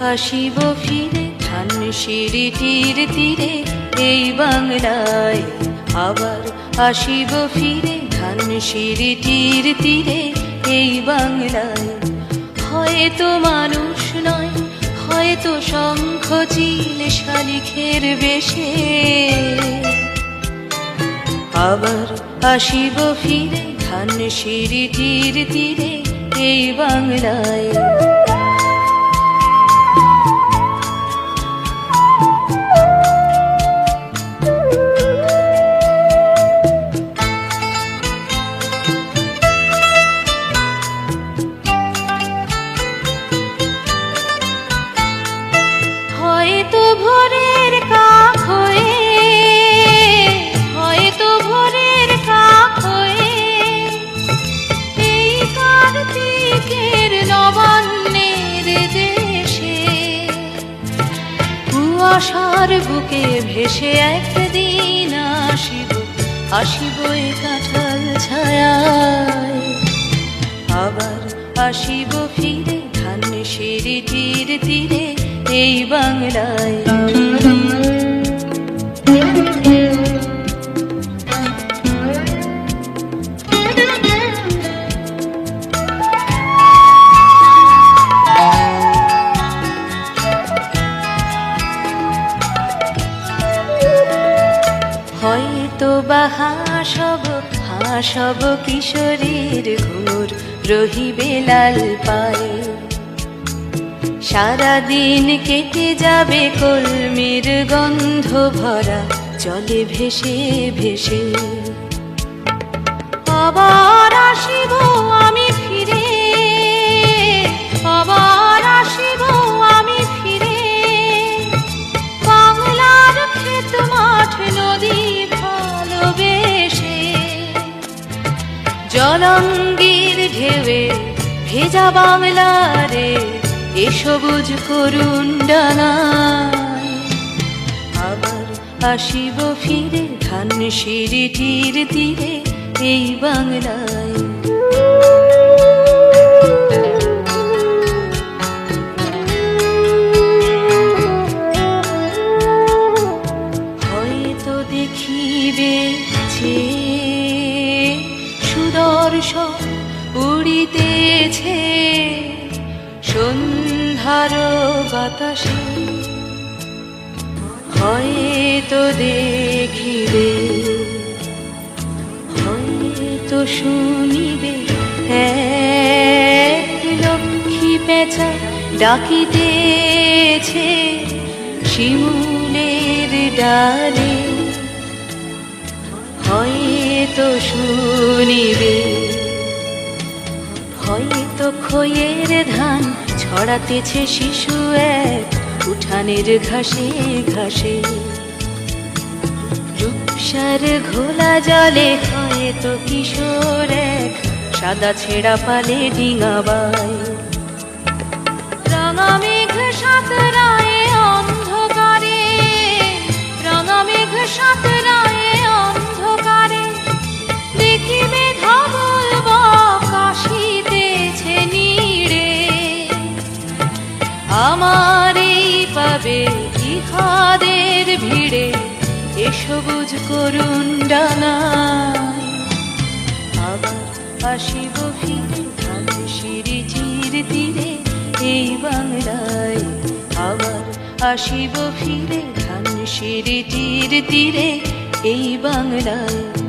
আসিব ফিরে ধান সিঁড়িটির তীরে এই বাংলায়। আবার আসিব ফিরে ধান সিঁড়িটির তীরে এই বাংলায়। হয়তো মানুষ নয়, হয়তো শঙ্খ চিল শালিখের বেশে। আবার আসিব ফিরে ধান সিঁড়িটির তীরে এই বাংলায়। ভোরের হয়ে হয়তো ভোরের কাক হয়ে। দেশে কুয়াশার বুকে ভেসে একদিন আসিব আসিব এ কাঁঠাল ছায়ায়। আবার আসিব ফিরে ধান সিঁড়িটির তীরে এই বাংলায়। হয়তো বা হাসব কিশোরীর ঘোর রহিবে লাল পায়ে। সারাদিন কেটে যাবে কলমির গন্ধ ভরা, জলে ভেসে ভেসে। আবার আসিব আমি ফিরে, আবার আসিব আমি ফিরে। বাংলার ক্ষেত মাঠ, নদী ভালোবেসে। জলঙ্গির ঢেউয়ে ভেজা বাংলারে এ সবুজ করুণ ডানায় আবার আসিব ফিরে ধান সিঁড়িটির তীরে এই বাংলায়। হয়তো দেখিবে যে সুদর্শন উড়িতেছে। সন্ধ্যার বাতাসে হয়তো দেখিবে হয়তো শুনিবে। এক লক্ষ্মী পেঁচা ডাকিতেছে শিমুলের ডালে হয়তো শুনিবে। হয়তো খয়ের ধান ছড়াতেছে শিশু এক উঠানের ঘাসে ঘাসে। রূপসার ঘোলা জলে হয়তো কিশোর এক সাদা ছেঁড়া পালে ডিঙাবাই রাঙা মেঘ সাঁতরায় ইহাদের ভিড়ে এ সবুজ করুন ডানায় আবার আসিব ফিরে ধান সিঁড়িটির তীরে এই বাংলায়। আবার আসিব ফিরে ধান সিঁড়িটির তীরে এই বাংলায়।